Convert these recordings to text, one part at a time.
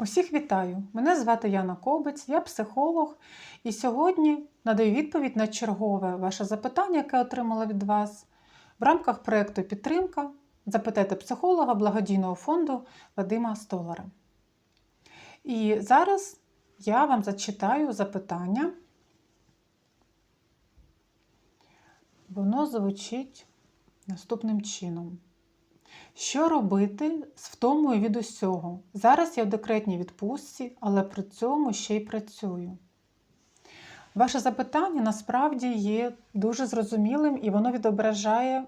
Усіх вітаю! Мене звати Яна Кобець, я психолог, і сьогодні надаю відповідь на чергове ваше запитання, яке отримала від вас в рамках проєкту Підтримка. Запитайте психолога благодійного фонду Вадима Столара. І зараз я вам зачитаю запитання. Воно звучить наступним чином. Що робити з втомою від усього? Зараз я в декретній відпустці, але при цьому ще й працюю. Ваше запитання насправді є дуже зрозумілим і воно відображає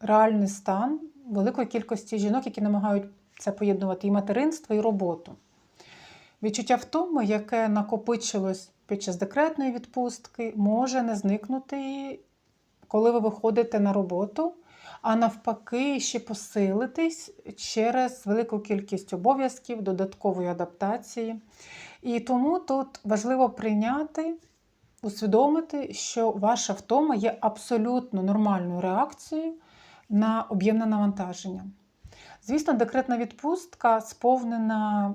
реальний стан великої кількості жінок, які намагають це поєднувати і материнство, і роботу. Відчуття втоми, яке накопичилось під час декретної відпустки, може не зникнути, коли ви виходите на роботу а навпаки, ще посилитись через велику кількість обов'язків, додаткової адаптації. І тому тут важливо прийняти, усвідомити, що ваша втома є абсолютно нормальною реакцією на об'ємне навантаження. Звісно, декретна відпустка сповнена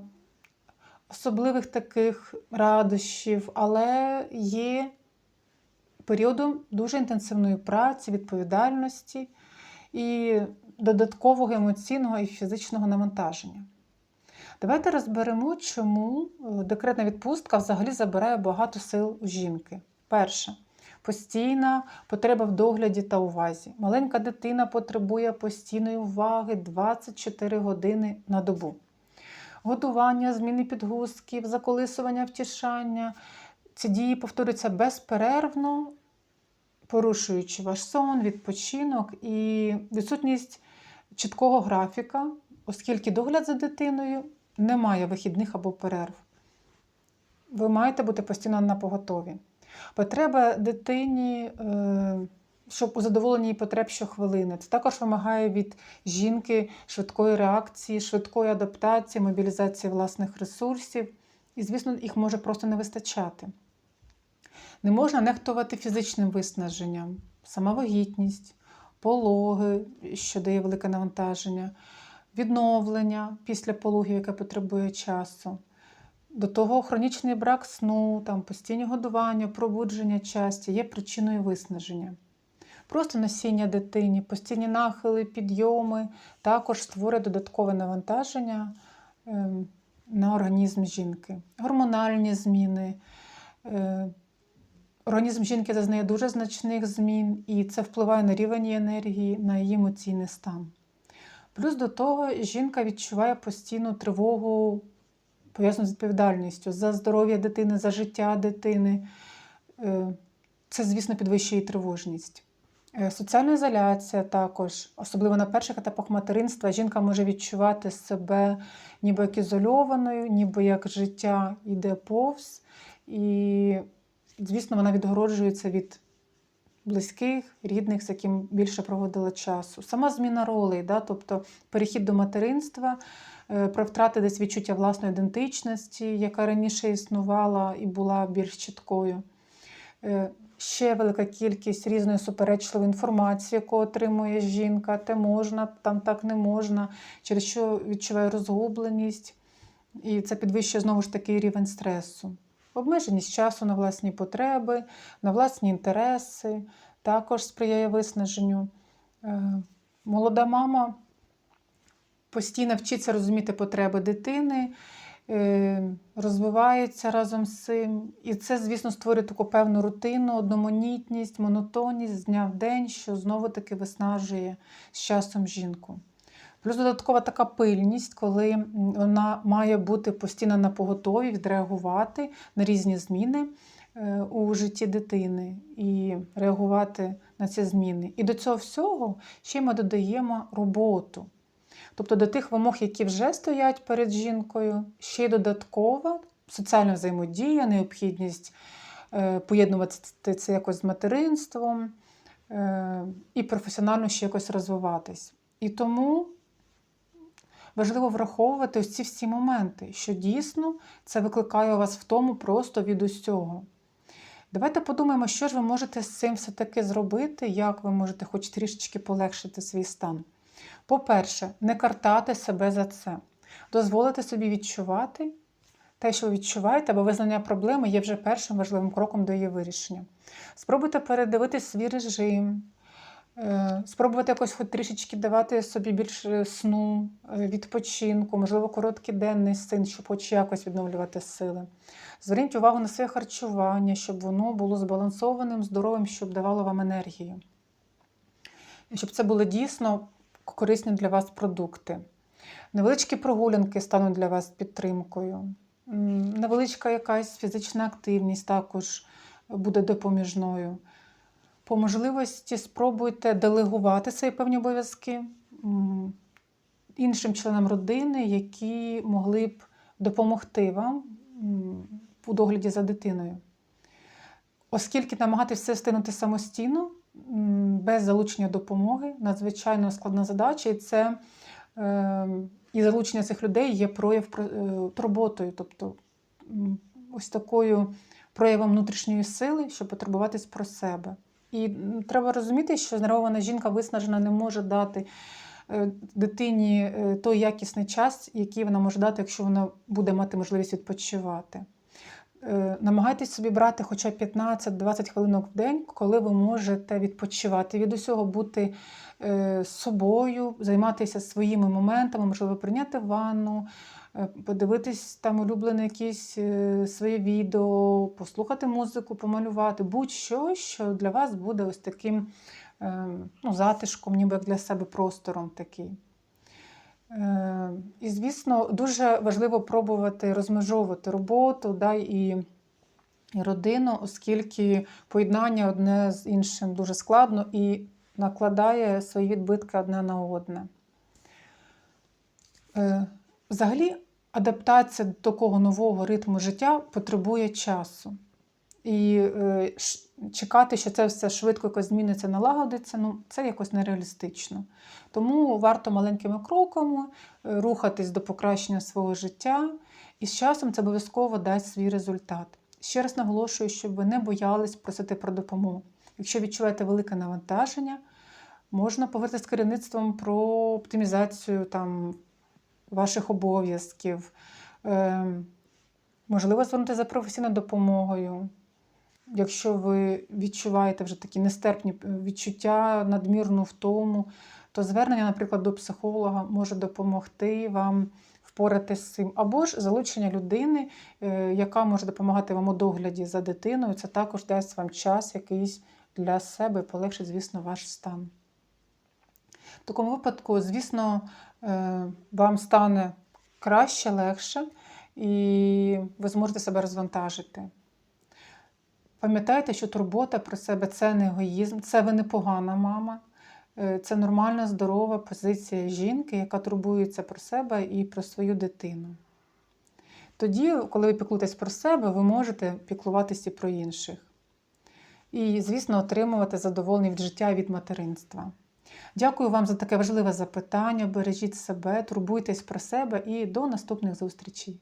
особливих таких радощів, але є періодом дуже інтенсивної праці, відповідальності і додаткового емоційного і фізичного навантаження. Давайте розберемо, чому е, декретна відпустка взагалі забирає багато сил у жінки. Перше, постійна потреба в догляді та увазі. Маленька дитина потребує постійної уваги 24 години на добу. Годування, зміни підгузків, заколисування, втішання. Ці дії повторюються безперервно порушуючи ваш сон, відпочинок і відсутність чіткого графіка, оскільки догляд за дитиною не має вихідних або перерв. Ви маєте бути постійно на поготові. Потреба дитині, е, щоб у задоволенні потреб щохвилини. Це також вимагає від жінки швидкої реакції, швидкої адаптації, мобілізації власних ресурсів. І, звісно, їх може просто не вистачати. Не можна нехтувати фізичним виснаженням, самовагітність, пологи, що дає велике навантаження, відновлення після пологів, яке потребує часу. До того хронічний брак сну, там, постійні годування, пробудження часті є причиною виснаження. Просто носіння дитині, постійні нахили, підйоми також створює додаткове навантаження ем, на організм жінки, гормональні зміни. Організм жінки зазнає дуже значних змін, і це впливає на рівень її енергії, на її емоційний стан. Плюс до того, жінка відчуває постійну тривогу, пов'язану з відповідальністю за здоров'я дитини, за життя дитини. Е, це, звісно, підвищує тривожність. Е, соціальна ізоляція також, особливо на перших етапах материнства, жінка може відчувати себе ніби як ізольованою, ніби як життя йде повз. І звісно, вона відгороджується від близьких, рідних, з яким більше проводила часу. Сама зміна ролей, да, тобто перехід до материнства, е, про втрати десь відчуття власної ідентичності, яка раніше існувала і була більш чіткою. Е, ще велика кількість різної суперечливої інформації, яку отримує жінка, те можна, там так не можна, через що відчуває розгубленість, і це підвищує знову ж таки рівень стресу. Обмеженість часу на власні потреби, на власні інтереси також сприяє виснаженню. Е, молода мама постійно вчиться розуміти потреби дитини, е, розвивається разом з цим. І це, звісно, створює таку певну рутину, одноманітність, монотонність з дня в день, що знову-таки виснажує з часом жінку. Плюс додаткова така пильність, коли вона має бути постійно на поготові, відреагувати на різні зміни е, у житті дитини і реагувати на ці зміни. І до цього всього ще ми додаємо роботу. Тобто до тих вимог, які вже стоять перед жінкою, ще й додаткова соціальна взаємодія, необхідність е, поєднувати це якось з материнством е, і професіонально ще якось розвиватись. І тому важливо враховувати ось ці всі моменти, що дійсно це викликає у вас в тому просто від усього. Давайте подумаємо, що ж ви можете з цим все-таки зробити, як ви можете хоч трішечки полегшити свій стан. По-перше, не картати себе за це. Дозволити собі відчувати те, що ви відчуваєте, або визнання проблеми є вже першим важливим кроком до її вирішення. Спробуйте передивити свій режим, спробувати якось хоч трішечки давати собі більше сну, е, відпочинку, можливо, короткий денний син, щоб хоч якось відновлювати сили. Зверніть увагу на своє харчування, щоб воно було збалансованим, здоровим, щоб давало вам енергію. Щоб це були дійсно корисні для вас продукти. Невеличкі прогулянки стануть для вас підтримкою. Невеличка якась фізична активність також буде допоміжною. По можливості спробуйте делегувати свої певні обов'язки іншим членам родини, які могли б допомогти вам у догляді за дитиною. Оскільки намагатися все встигнути самостійно, без залучення допомоги, надзвичайно складна задача, і це е, і залучення цих людей є прояв е, турботою, тобто ось такою проявом внутрішньої сили, щоб потурбуватись про себе. І треба розуміти, що знервована жінка виснажена не може дати е, дитині е, той якісний час, який вона може дати, якщо вона буде мати можливість відпочивати. Е, Намагайтесь собі брати хоча б 15-20 хвилинок в день, коли ви можете відпочивати від усього, бути з собою, займатися своїми моментами, можливо, прийняти ванну, е, подивитись там улюблене якісь е, своє відео, послухати музику, помалювати, будь-що, що для вас буде ось таким е, ну, затишком, ніби як для себе простором такий. Е, І, звісно, дуже важливо пробувати розмежовувати роботу да, і, і родину, оскільки поєднання одне з іншим дуже складно і накладає свої відбитки одне на одне. Е, Взагалі, адаптація до такого нового ритму життя потребує часу. І е, чекати, що це все швидко якось зміниться, налагодиться, ну, це якось нереалістично. Тому варто маленькими кроками е, рухатись до покращення свого життя, і з часом це обов'язково дасть свій результат. Ще раз наголошую, щоб ви не боялись просити про допомогу. Якщо відчуваєте велике навантаження, можна поговорити з керівництвом про оптимізацію там, ваших обов'язків. Е, можливо, звернути за професійною допомогою. Якщо ви відчуваєте вже такі нестерпні відчуття, надмірну втому, то звернення, наприклад, до психолога може допомогти вам впоратися з цим. Або ж залучення людини, е, яка може допомагати вам у догляді за дитиною. Це також дасть вам час якийсь для себе і полегшить, звісно, ваш стан. В такому випадку, звісно, е, вам стане краще, легше, і ви зможете себе розвантажити. Пам'ятайте, що турбота про себе це не егоїзм, це ви не погана мама. Е, Це нормальна, здорова позиція жінки, яка турбується про себе і про свою дитину. Тоді, коли ви піклуєтесь про себе, ви можете піклуватися і про інших. І, звісно, отримувати задоволення від життя і від материнства. Дякую вам за таке важливе запитання. Бережіть себе, турбуйтесь про себе і до наступних зустрічей.